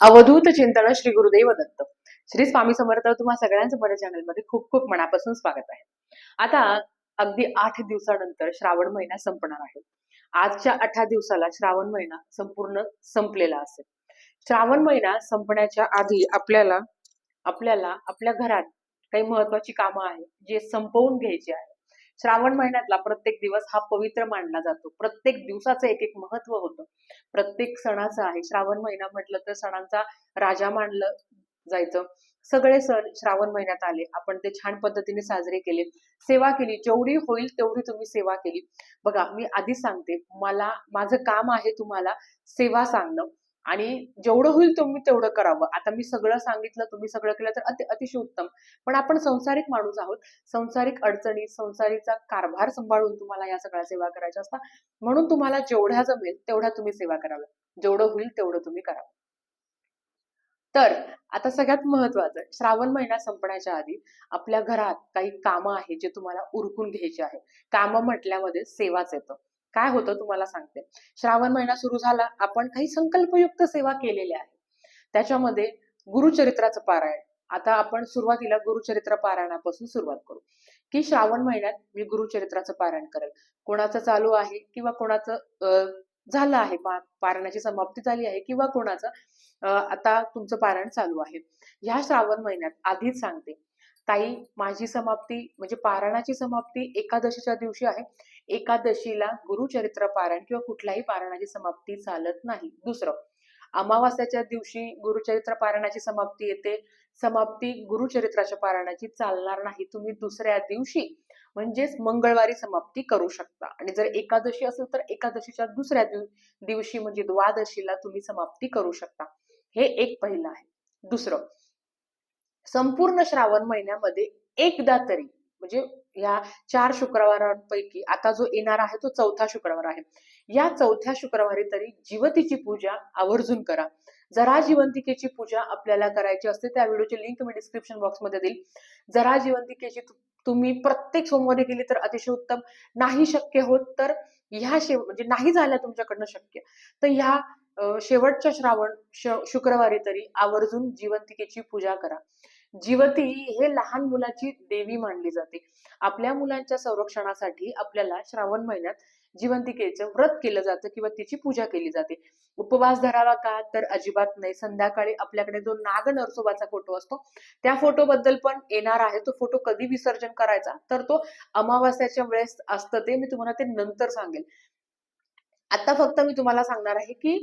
अवधूत चिंतन श्री गुरुदेव दत्त. श्री स्वामी समर्थ तुम्हा सगळ्यांचं बरं चॅनलमध्ये खूप खूप मनापासून स्वागत आहे. आता अगदी आठ दिवसानंतर श्रावण महिना संपणार आहे. आजच्या अठरा दिवसाला श्रावण महिना संपूर्ण संपलेला असेल. श्रावण महिना संपण्याच्या आधी आपल्याला आपल्याला आपल्या घरात काही महत्वाची कामं आहेत जे संपवून घ्यायची आहे श्रावण महिन्यातला प्रत्येक दिवस हा पवित्र मानला जातो. प्रत्येक दिवसाचं एक एक महत्त्व होतं. प्रत्येक सणाचं आहे. श्रावण महिना म्हटलं तर सणांचा राजा मानलं जायचं. सगळे सण श्रावण महिन्यात आले. आपण ते छान पद्धतीने साजरे केले. सेवा केली. जेवढी होईल तेवढी तुम्ही सेवा केली. बघा मी आधीच सांगते. मला माझं काम आहे तुम्हाला सेवा सांगणं. आणि जेवढं होईल तुम्ही तेवढं करावं. आता मी सगळं सांगितलं तुम्ही सगळं केलं तर अति अतिशय उत्तम. पण आपण संसारिक माणूस आहोत. संसारिक अडचणी संसारीचा कारभार सांभाळून तुम्हाला या सगळ्या सेवा करायच्या असतात. म्हणून तुम्हाला जेवढ्या जमेल तेवढ्या तुम्ही सेवा कराव्या. जेवढं होईल तेवढं तुम्ही करावं. तर आता सगळ्यात महत्वाचं श्रावण महिना संपण्याच्या आधी आपल्या घरात काही कामं आहेत जे तुम्हाला उरकून घ्यायची आहे कामं म्हटल्यामध्ये सेवाच येतं. काय होतं तुम्हाला सांगते. श्रावण महिना सुरू झाला आपण काही संकल्पयुक्त सेवा केलेल्या आहेत. त्याच्यामध्ये गुरुचरित्राचं पारायण. आता आपण सुरुवातीला गुरुचरित्र पारायणापासून सुरुवात करू. की श्रावण महिन्यात मी गुरुचरित्राचं पारायण करेल. कोणाचं चालू आहे किंवा कोणाचं अं, झालं आहे पारायणाची समाप्ती झाली आहे किंवा कोणाचं अं, आता तुमचं पारायण चालू आहे. ह्या श्रावण महिन्यात आधीच सांगते. ताई माझी समाप्ती म्हणजे पारायणाची समाप्ती एकादशीच्या दिवशी आहे. एकादशीला गुरुचरित्र पारायण किंवा कुठल्याही पारायणाची समाप्ती चालत नाही. दुसरं अमावास्याच्या दिवशी गुरुचरित्र पारायणाची समाप्ती येते. समाप्ती गुरुचरित्राच्या पारायणाची चालणार नाही. तुम्ही दुसऱ्या दिवशी म्हणजेच मंगळवारी समाप्ती करू शकता. आणि जर एकादशी असेल तर एकादशीच्या दुसऱ्या दिवशी म्हणजे द्वादशीला तुम्ही समाप्ती करू शकता. हे एक पहिलं आहे. दुसरं संपूर्ण श्रावण महिन्यामध्ये एकदा तरी म्हणजे या चार शुक्रवारांपैकी आता जो येणार आहे तो चौथा शुक्रवार आहे. या चौथ्या शुक्रवारी तरी जीवतीची पूजा आवर्जून करा. जरा जिवंतिकेची पूजा आपल्याला करायची असते त्या व्हिडिओची लिंक मी डिस्क्रिप्शन बॉक्समध्ये देईल. जरा जिवंतिकेची तुम्ही प्रत्येक सोमवारी केली तर अतिशय उत्तम. नाही शक्य होत तर ह्या शेव म्हणजे नाही झाल्या तुमच्याकडनं शक्य. तर ह्या शेवटच्या श्रावण श- शुक्रवारी तरी आवर्जून जिवंतिकेची पूजा करा. जीवती हे लहान मुलाची देवी मानली जाते. आपल्या मुलांच्या संरक्षणासाठी आपल्याला श्रावण महिन्यात जिवंतिकेचं व्रत केलं जातं किंवा तिची पूजा केली जाते. उपवास धरावा का? तर अजिबात नाही. संध्याकाळी आपल्याकडे जो नाग नरसोबाचा फोटो असतो त्या फोटो बद्दल पण येणार आहे. तो फोटो कधी विसर्जन करायचा? तर तो अमावास्याच्या वेळेस असतं ते मी तुम्हाला ते नंतर सांगेल. आता फक्त मी तुम्हाला सांगणार आहे की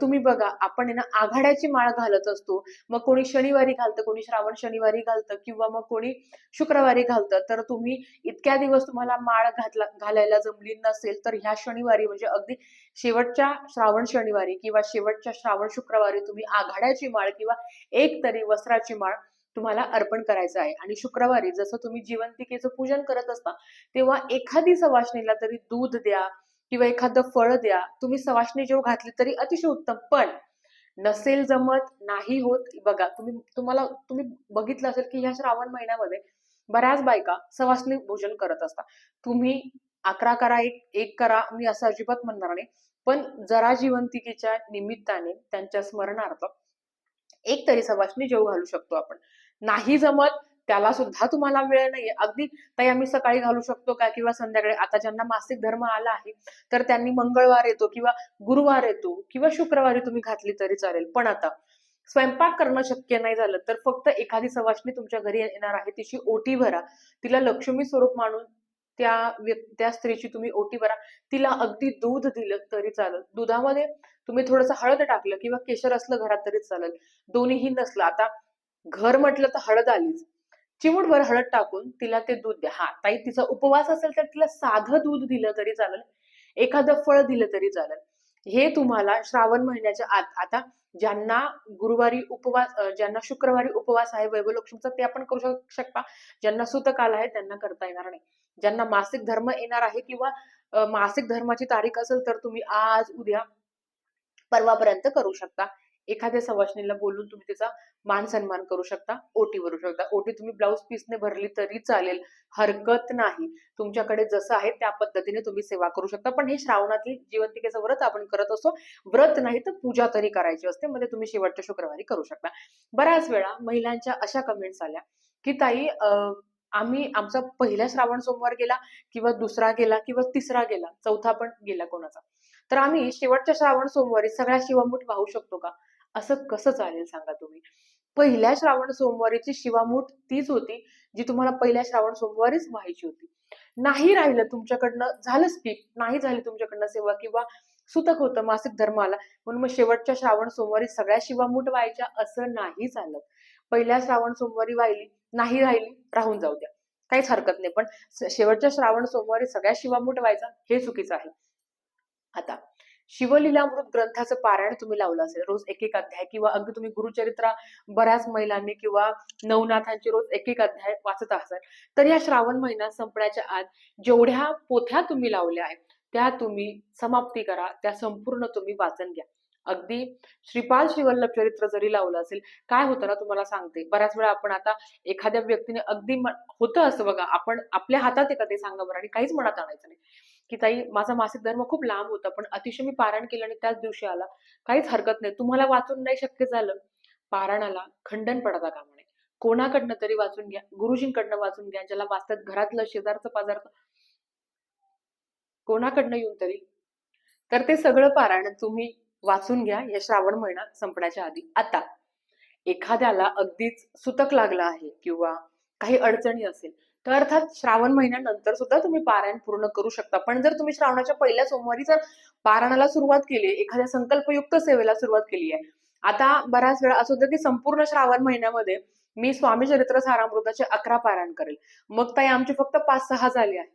तुम्ही बघा आपण आहे ना आघाड्याची माळ घालत असतो. मग कोणी शनिवारी घालतं कोणी श्रावण शनिवारी घालतं किंवा मग कोणी शुक्रवारी घालतं. तर तुम्ही इतक्या दिवस तुम्हाला माळ घातला घालायला जमली नसेल तर ह्या शनिवारी म्हणजे अगदी शेवटच्या श्रावण शनिवारी किंवा शेवटच्या श्रावण शुक्रवारी तुम्ही आघाड्याची माळ किंवा एक तरी वस्त्राची माळ तुम्हाला अर्पण करायचं आहे. आणि शुक्रवारी जसं तुम्ही जिवंतिकेचं पूजन करत असता तेव्हा एखादी सवासणीला तरी दूध द्या किंवा एखादं फळ द्या तुम्ही सवाशणी जेव घातली तरी अतिशय उत्तम. पण नसेल जमत नाही होत बघा तुम्ही तुम्हाला तुम्ही बघितलं असेल की ह्या श्रावण महिन्यामध्ये बऱ्याच बायका सवासनी भोजन करत असतात. तुम्ही अकरा करा एक एक करा मी असं अजिबात म्हणणार नाही. पण जरा जिवंतिकेच्या निमित्ताने त्यांच्या स्मरणार्थ एक तरी सवासनी जेव घालू शकतो आपण. नाही जमत त्याला सुद्धा तुम्हाला वेळ नाहीये. अगदी ताई आम्ही सकाळी घालू शकतो का? किंवा संध्याकाळी. आता ज्यांना मासिक धर्म आला आहे तर त्यांनी मंगळवार येतो किंवा गुरुवार येतो किंवा शुक्रवारी तुम्ही घातली तरी चालेल. पण आता स्वयंपाक करणं शक्य नाही झालं तर फक्त एखादी सवासणी तुमच्या घरी येणार आहे तिची ओटी भरा. तिला लक्ष्मी स्वरूप मानून त्या त्या स्त्रीची तुम्ही ओटी भरा. तिला अगदी दूध दिलं तरी चालेल. दुधामध्ये तुम्ही थोडंसं हळद टाकलं किंवा केशर असलं घरात तरी चालेल. दोन्हीही नसलं. आता घर म्हटलं तर हळद आलीच. चिमूटभर हळद टाकून तिला ते दूध द्या. हा ताई तिचा उपवास असेल तर तिला साधं दूध दिलं तरी चालेल. एखादं फळ दिलं तरी चालेल. हे तुम्हाला श्रावण महिन्याच्या आत आता ज्यांना गुरुवारी उपवास ज्यांना शुक्रवारी उपवास आहे वैभवलक्ष्मीचा ते आपण करू शकता. ज्यांना सुतकाल आहे त्यांना करता येणार नाही. ज्यांना मासिक धर्म येणार आहे किंवा मासिक धर्माची तारीख असेल तर तुम्ही आज उद्या परवापर्यंत करू शकता. एखाद्या सवाशणीला बोलून तुम्ही त्याचा मान सन्मान करू शकता ओटी भरू शकता. ओटी तुम्ही ब्लाऊज पीसने भरली तरी चालेल हरकत नाही. तुमच्याकडे जसं आहे त्या पद्धतीने तुम्ही सेवा करू शकता. पण हे श्रावणातील जीवंतिकेचं व्रत आपण करत असतो. व्रत नाही तर पूजा तरी करायची असते. मध्ये तुम्ही शेवटच्या शुक्रवारी करू शकता. बऱ्याच वेळा महिलांच्या अशा कमेंट्स आल्या की ताई आम्ही आमचा पहिला श्रावण सोमवार गेला किंवा दुसरा गेला किंवा तिसरा गेला चौथा पण गेला कोणाचा. तर आम्ही शेवटच्या श्रावण सोमवारी सगळ्या शिवामूठ वाहू शकतो का? असं कसं चालेल सांगा तुम्ही? पहिल्या श्रावण सोमवारीची शिवामूठ तीच होती जी तुम्हाला पहिल्या श्रावण सोमवारीच व्हायची होती. नाही राहिलं तुमच्याकडनं झालं स्किप नाही झाली तुमच्याकडनं सेवा किंवा सुतक होतं मासिक धर्माला. म्हणून मग शेवटच्या श्रावण सोमवारी सगळ्या शिवामूठ व्हायच्या असं नाही झालं. पहिल्या श्रावण सोमवारी वाहिली नाही राहिली राहून जाऊ द्या. काहीच हरकत नाही. पण शेवटच्या श्रावण सोमवारी सगळ्या शिवामूठ व्हायचा हे चुकीचं आहे. आता शिवलीलामृत ग्रंथाचं पारायण तुम्ही लावलं असेल. रोज एक एक अध्याय किंवा अगदी तुम्ही गुरुचरित्रा बऱ्याच महिलांनी किंवा नवनाथांची रोज एक एक अध्याय वाचत असाल. तर या श्रावण महिना संपण्याच्या आत जेवढ्या पोथ्या तुम्ही लावल्या आहेत त्या तुम्ही समाप्ती करा त्या संपूर्ण तुम्ही वाचन घ्या. अगदी श्रीपाल श्रीवल्लभ चरित्र जरी लावलं असेल काय होतं ना तुम्हाला सांगते. बऱ्याच वेळा आपण आता एखाद्या व्यक्तीने अगदी होतं असं बघा आपण आपल्या हातात एका ते सांगा बरं आणि काहीच मनात आणायचं नाही. की ताई माझा मासिक धर्म खूप लांब होता पण अतिशय मी पारायण केलं आणि त्याच दिवशी आला. काहीच हरकत नाही. तुम्हाला वाचून नाही शक्य झालं? पारायणाला खंडन पडता कामा नये कोणाकडनं तरी वाचून घ्या गुरुजींकडनं वाचून घ्या ज्याला वाचतात घरातलं शेजारचं पाजारचं. कोणाकडनं येऊन तरी? तर ते सगळं पारायण तुम्ही वाचून घ्या या श्रावण महिना संपण्याच्या आधी. आता एखाद्याला अगदीच सुतक लागलं आहे किंवा काही अडचणी असेल तर अर्थात श्रावण महिन्यानंतर सुद्धा तुम्ही पारायण पूर्ण करू शकता. पण जर तुम्ही श्रावणाच्या पहिल्या सोमवारी जर पारायणाला सुरुवात केली एखाद्या संकल्पयुक्त सेवेला सुरुवात केली आहे. आता बऱ्याच वेळा असं होतं की संपूर्ण श्रावण महिन्यामध्ये मी स्वामी चरित्र सारामृताचे अकरा पारायण करेल. मग ताई आमचे फक्त पाच सहा झाले आहे.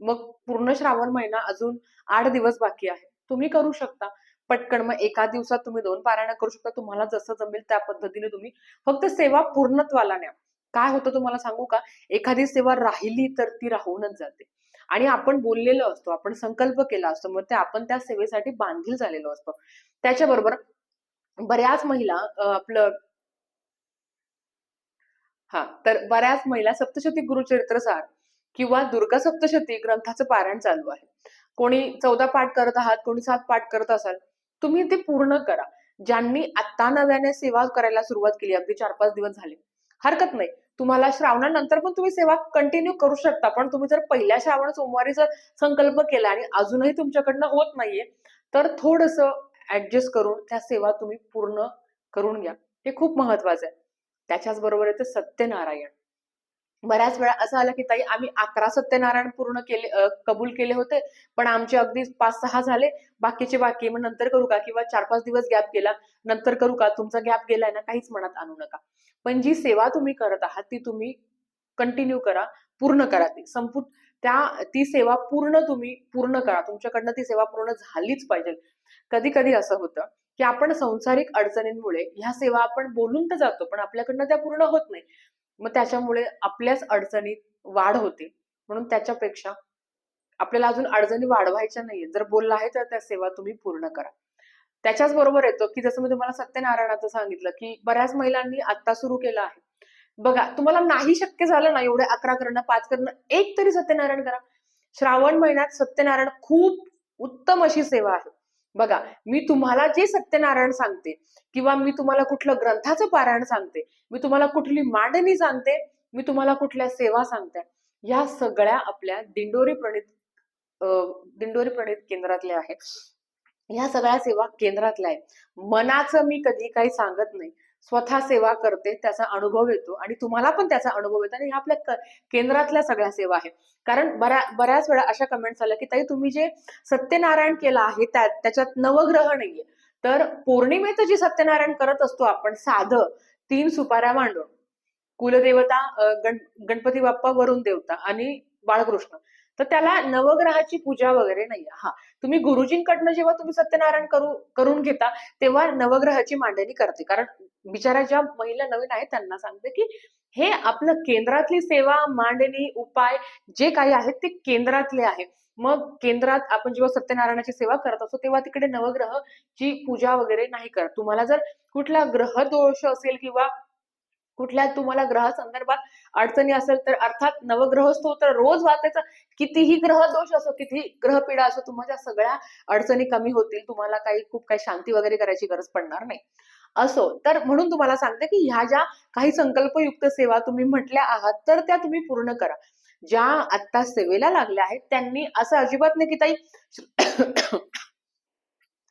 मग पूर्ण श्रावण महिना अजून आठ दिवस बाकी आहे. तुम्ही करू शकता. पटकन मग एका दिवसात तुम्ही दोन पारायण करू शकता. तुम्हाला जसं जमेल त्या पद्धतीने तुम्ही फक्त सेवा पूर्णत्वाला न्या. काय होतं तुम्हाला सांगू का? एखादी सेवा राहिली तर ती राहूनच जाते. आणि आपण बोललेलो असतो आपण संकल्प केला असतो मग ते आपण त्या सेवेसाठी बांधील झालेलो असतो. त्याच्याबरोबर बऱ्याच महिला आपलं हा तर बऱ्याच महिला सप्तशती गुरुचरित्रसार किंवा दुर्गा सप्तशती ग्रंथाचं पारायण चालू आहे. कोणी चौदा पाठ करत आहात कोणी सात पाठ करत असाल तुम्ही ते पूर्ण करा. ज्यांनी आता नव्याने सेवा करायला सुरुवात केली अगदी चार पाच दिवस झाले. हरकत नाही. तुम्हाला श्रावणानंतर पण तुम्ही सेवा कंटिन्यू करू शकता. पण तुम्ही जर पहिल्या श्रावण सोमवारी जर संकल्प केला आणि अजूनही तुमच्याकडनं होत नाहीये तर थोडस ऍडजस्ट करून त्या सेवा तुम्ही पूर्ण करून घ्या. हे खूप महत्वाचं आहे. त्याच्याच बरोबर येते सत्यनारायण. बऱ्याच वेळा असं आलं की ताई आम्ही अकरा सत्यनारायण पूर्ण केले कबूल केले होते पण आमचे अगदी पाच सहा झाले. बाकीचे बाकी मग नंतर करू का? किंवा चार पाच दिवस गॅप गेला नंतर करू का? तुमचा गॅप गेलाय ना काहीच मनात आणू नका. पण जी सेवा तुम्ही करत आहात ती तुम्ही कंटिन्यू करा पूर्ण करा ती. संपूर्ण त्या ती सेवा पूर्ण तुम्ही पूर्ण करा. तुमच्याकडनं ती सेवा पूर्ण झालीच पाहिजे. कधी कधी असं होतं की आपण संसारिक अडचणींमुळे ह्या सेवा आपण बोलून तर जातो पण आपल्याकडनं त्या पूर्ण होत नाही. मग त्याच्यामुळे आपल्याच अडचणीत वाढ होते. म्हणून त्याच्यापेक्षा आपल्याला अजून अडचणी वाढवायच्या नाहीये जर बोलला आहे तर त्या सेवा तुम्ही पूर्ण करा. त्याच्याच बरोबर येतो की जसं मी तुम्हाला सत्यनारायणाचं सांगितलं की बऱ्याच महिलांनी आता सुरू केलं आहे. बघा तुम्हाला नाही शक्य झालं ना एवढे अकरा करणं पाच करणं एक तरी सत्यनारायण करा. श्रावण महिन्यात सत्यनारायण खूप उत्तम अशी सेवा आहे. बघा मी तुम्हाला जे सत्यनारायण सांगते किंवा मी तुम्हाला कुठलं ग्रंथाचं पारायण सांगते मी तुम्हाला कुठली मांडणी सांगते मी तुम्हाला कुठल्या सेवा सांगते या सगळ्या आपल्या दिंडोरी प्रणित अं, दिंडोरी प्रणित केंद्रातल्या आहेत. ह्या सगळ्या सेवा केंद्रातल्या आहेत. मनाचं मी कधी काही सांगत नाही. स्वतः सेवा करते त्याचा अनुभव येतो आणि तुम्हाला पण त्याचा अनुभव येतो आणि ह्या आपल्या केंद्रातल्या सगळ्या सेवा आहे कारण बऱ्या बऱ्याच वेळा अशा कमेंट्स आल्या की ताई तुम्ही जे सत्यनारायण केलं आहे त्या त्याच्यात नवग्रह नाहीये. तर पौर्णिमेचं जे सत्यनारायण करत असतो आपण साधं तीन सुपाऱ्या मांडून कुलदेवता गण गणपती बाप्पा वरुण देवता आणि बाळकृष्ण तर त्याला नवग्रहाची पूजा वगैरे नाहीये. हा तुम्ही गुरुजींकडनं जेव्हा तुम्ही सत्यनारायण करू करून घेता तेव्हा नवग्रहाची मांडणी करते. कारण बिचाऱ्या ज्या महिला नवीन आहेत त्यांना सांगते की हे आपलं केंद्रातली सेवा मांडणी उपाय जे काही आहेत ते केंद्रातले आहे. मग केंद्रात आपण जेव्हा सत्यनारायणाची सेवा करत असतो तेव्हा तिकडे नवग्रह ची पूजा वगैरे नाही करत. तुम्हाला जर कुठला ग्रह दोष असेल किंवा कुठल्या तुम्हाला ग्रह संदर्भात अडचणी असेल तर अर्थात नवग्रह स्तोत्र रोज वाचायचा. कितीही ग्रह दोष असो कितीही ग्रह पीडा असो तुम्हाला सगळ्या अडचणी कमी होतील तुम्हाला काही खूप काही शांती वगैरे करायची गरज पडणार नाही. असो. तर म्हणून तुम्हाला सांगते की ह्या ज्या काही संकल्पयुक्त सेवा तुम्ही म्हटल्या आहात तर त्या तुम्ही पूर्ण करा. ज्या आत्ता सेवेला लागल्या आहेत त्यांनी असं अजिबात नाही की ताई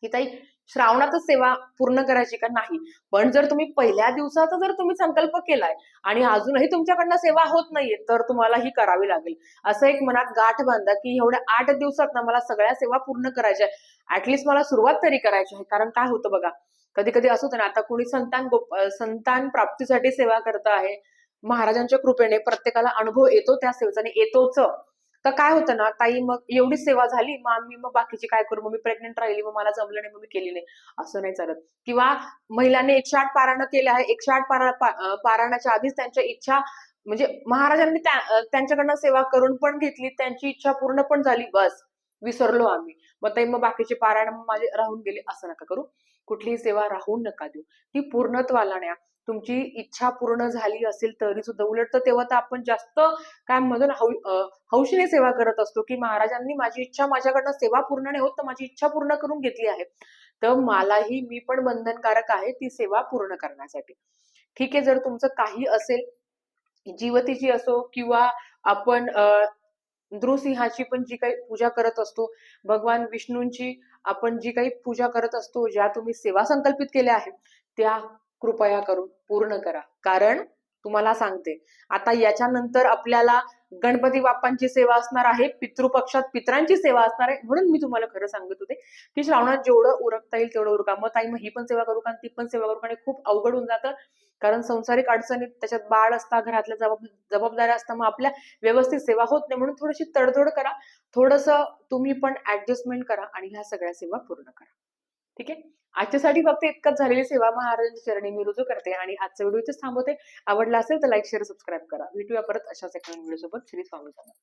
की ताई श्रावणातच सेवा पूर्ण करायची का नाही? पण जर तुम्ही पहिल्या दिवसाचा जर तुम्ही संकल्प केलाय आणि अजूनही तुमच्याकडनं सेवा होत नाहीये तर तुम्हाला ही करावी लागेल. असं एक मनात गाठ बांधा की एवढ्या आठ दिवसात ना मला सगळ्या सेवा पूर्ण करायच्या ऍटलिस्ट मला सुरुवात तरी करायची आहे. कारण काय होतं बघा कधी कधी असं होतं ना आता कोणी संतान गोप संतान प्राप्तीसाठी सेवा करत आहे महाराजांच्या कृपेने प्रत्येकाला अनुभव येतो त्या सेवेचा आणि येतोच. तर काय होतं ना ताई मग एवढी सेवा झाली मग आम्ही मग बाकीची काय करू? मग मी प्रेग्नेंट राहिली मग मला जमलं नाही मग मी केली नाही. असं नाही चालत. किंवा महिलांनी एकशे आठ पारायण केले आहे एकशे आठ पारा पारायणाच्या आधीच त्यांच्या इच्छा म्हणजे महाराजांनी त्या त्यांच्याकडनं सेवा करून पण घेतली त्यांची इच्छा पूर्ण पण झाली बस. विसरलो आम्ही. मग ताई मग बाकीचे पारायण माझे राहून गेले असं नका करू. कुठलीही सेवा राहून नका देऊ. ती पूर्णत्वाला न्या तुमची इच्छा पूर्ण झाली असेल तरी सुद्धा. उलट तर तेव्हा तर आपण जास्त काय मधून हौ- हौशीने सेवा करत असतो की महाराजांनी माझी इच्छा माझ्याकडनं सेवा पूर्ण नाही होत तर माझी इच्छा पूर्ण करून घेतली आहे. तर मलाही मी पण बंधनकारक आहे ती सेवा पूर्ण करण्यासाठी. ठीक आहे जर तुमचं काही असेल जीवतीची असो किंवा आपण नृसिंहाची पण जी काही पूजा करत असतो भगवान विष्णूंची आपण जी काही पूजा करत असतो ज्या तुम्ही सेवा संकल्पित केल्या आहेत त्या कृपया करून पूर्ण करा. कारण तुम्हाला सांगते. आता याच्यानंतर आपल्याला गणपती बाप्पांची सेवा असणार आहे पितृपक्षात पित्रांची सेवा असणार आहे म्हणून मी तुम्हाला खरं सांगत होते की श्रावणात जेवढं उरकता येईल तेवढं उरका. मग ताई मग ही पण सेवा करू का? ती पण सेवा करू का? आणि खूप अवघड होऊन जातं. कारण संसारिक अडचणीत त्याच्यात बाळ असता घरातल्या जबाब जबाबदाऱ्या असतात मग आपल्या व्यवस्थित सेवा होत नाही. म्हणून थोडीशी तडजोड करा. थोडस तुम्ही पण ऍडजस्टमेंट करा आणि ह्या सगळ्या सेवा पूर्ण करा. ठीक आहे? आजच्यासाठी फक्त इतकंच झालेली सेवा महाराजांच्या चरणी मी रुजू करते आणि आजचा व्हिडिओ इथेच थांबवते. आवडला असेल तर लाईक शेअर सबस्क्राईब करा. भेटूया परत अशाच एका व्हिडिओ सोबत श्री स्वामी समर्थ.